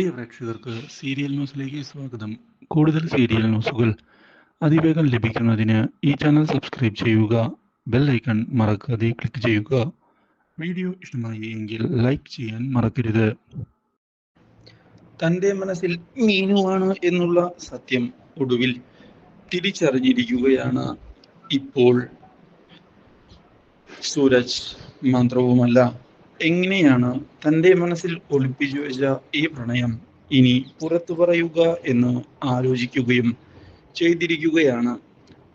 പ്രിയ പ്രേക്ഷകർക്ക് സീരിയൽ ന്യൂസിലേക്ക് സ്വാഗതം. കൂടുതൽ സീരിയൽ ന്യൂസുകൾ അതിവേഗം ലഭിക്കുന്നതിന് ഈ ചാനൽ സബ്സ്ക്രൈബ് ചെയ്യുക ബെൽ ഐക്കൺ മറക്കാതെ ക്ലിക്ക് ചെയ്യുക. വീഡിയോ ഇഷ്ടമായി എങ്കിൽ ലൈക്ക് ചെയ്യാൻ മറക്കരുത്. തന്റെ മനസ്സിൽ മീനുവാണ് എന്നുള്ള സത്യം ഒടുവിൽ തിരിച്ചറിഞ്ഞിരിക്കുകയാണ് ഇപ്പോൾ സൂരജ്. മന്ത്രവുമല്ല എങ്ങനെയാണ് തന്റെ മനസ്സിൽ ഒളിപ്പിച്ചു വെച്ച ഈ പ്രണയം ഇനി പുറത്തു പറയുക എന്ന് ആലോചിക്കുകയും ചെയ്തിരിക്കുകയാണ്.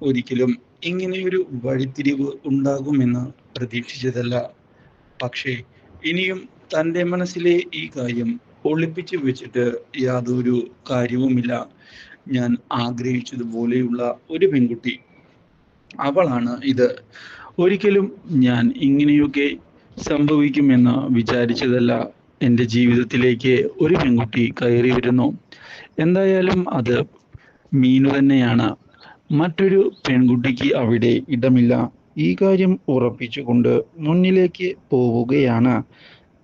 ഒരിക്കലും ഇങ്ങനെയൊരു വഴിത്തിരിവ് ഉണ്ടാകുമെന്ന് പ്രതീക്ഷിച്ചതല്ല. പക്ഷേ ഇനിയും തന്റെ മനസ്സിലെ ഈ കാര്യം ഒളിപ്പിച്ചു വെച്ചിട്ട് യാതൊരു കാര്യവുമില്ല. ഞാൻ ആഗ്രഹിച്ചതുപോലെയുള്ള ഒരു പെൺകുട്ടി. അവളാണ് ഇത്. ഒരിക്കലും ഞാൻ ഇങ്ങനെയൊക്കെ സംഭവിക്കുമെന്ന് വിചാരിച്ചതല്ല എന്റെ ജീവിതത്തിലേക്ക് ഒരു പെൺകുട്ടി കയറി വരുന്നു. എന്തായാലും അത് മീനു തന്നെയാണ്. മറ്റൊരു പെൺകുട്ടിക്ക് അവിടെ ഇടമില്ല. ഈ കാര്യം ഉറപ്പിച്ചുകൊണ്ട് മുന്നിലേക്ക് പോവുകയാണ്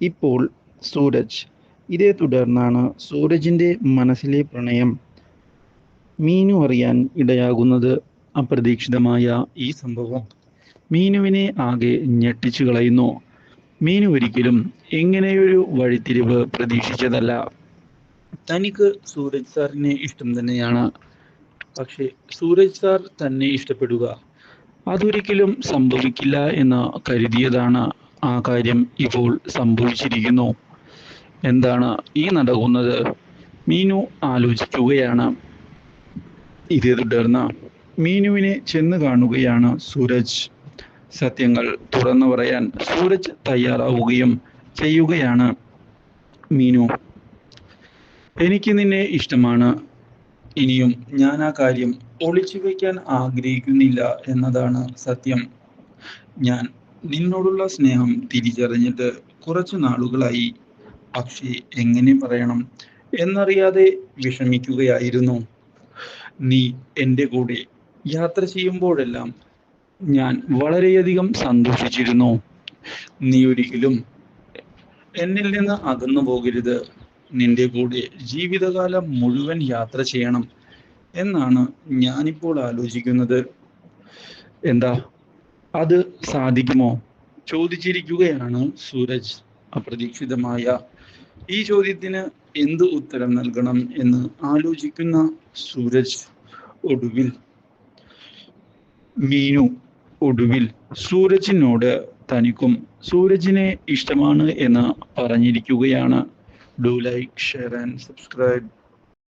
ഇപ്പോൾ സൂരജ്. ഇതേ തുടർന്നാണ് സൂരജിന്റെ മനസ്സിലെ പ്രണയം മീനു അറിയാൻ ഇടയാകുന്നത് അപ്രതീക്ഷിതമായ ഈ സംഭവം. മീനുവിനെ ആകെ ഞെട്ടിച്ചു കളയുന്നു. മീനു ഒരിക്കലും ഇങ്ങനെയൊരു വഴിത്തിരിവ് പ്രതീക്ഷിച്ചതല്ല. തനിക്ക് സൂരജ് സാറിനെ ഇഷ്ടം തന്നെയാണ്. പക്ഷേ സൂരജ് സാർ തന്നെ ഇഷ്ടപ്പെടുക അതൊരിക്കലും സംഭവിക്കില്ല എന്ന് കരുതിയതാണ് ആ കാര്യം ഇപ്പോൾ സംഭവിച്ചിരിക്കുന്നു. എന്താണ് ഈ നടക്കുന്നത്? മീനു ആലോചിക്കുകയാണ്. ഇതേ തുടർന്ന് മീനുവിനെ ചെന്ന് കാണുകയാണ് സൂരജ്. സത്യങ്ങൾ തുറന്നു പറയാൻ സൂരജ് തയ്യാറാവുകയും ചെയ്യുകയാണ്. മീനു എനിക്ക് നിന്നെ ഇഷ്ടമാണ്. ഇനിയും ഞാൻ ആ കാര്യം ഒളിച്ചു വയ്ക്കാൻ ആഗ്രഹിക്കുന്നില്ല എന്നതാണ് സത്യം. ഞാൻ നിന്നോടുള്ള സ്നേഹം തിരിച്ചറിഞ്ഞിട്ട് കുറച്ചു നാളുകളായി. പക്ഷേ എങ്ങനെ പറയണം എന്നറിയാതെ വിഷമിക്കുകയായിരുന്നു. നീ എന്റെ കൂടെ യാത്ര ചെയ്യുമ്പോഴെല്ലാം ഞാൻ വളരെയധികം സന്തോഷിച്ചിരുന്നു. നീ ഒരിക്കലും എന്നിൽ നിന്ന് അകന്നു പോകരുത്. നിന്റെ കൂടെ ജീവിതകാലം മുഴുവൻ യാത്ര ചെയ്യണം എന്നാണ് ഞാനിപ്പോൾ ആലോചിക്കുന്നത്. എന്താ? അത് സാധിക്കുമോ? ചോദിച്ചിരിക്കുകയാണ് സൂരജ് അപ്രതീക്ഷിതമായ. ഈ ചോദ്യത്തിന് എന്ത് ഉത്തരം നൽകണം എന്ന് ആലോചിക്കുന്ന സൂരജ് ഒടുവിൽ മീനു ഒടുവിൽ സൂരജിനോട് തനിക്കും സൂരജിനെ ഇഷ്ടമാണ് എന്ന് പറഞ്ഞിരിക്കുകയാണ്. Do like share and subscribe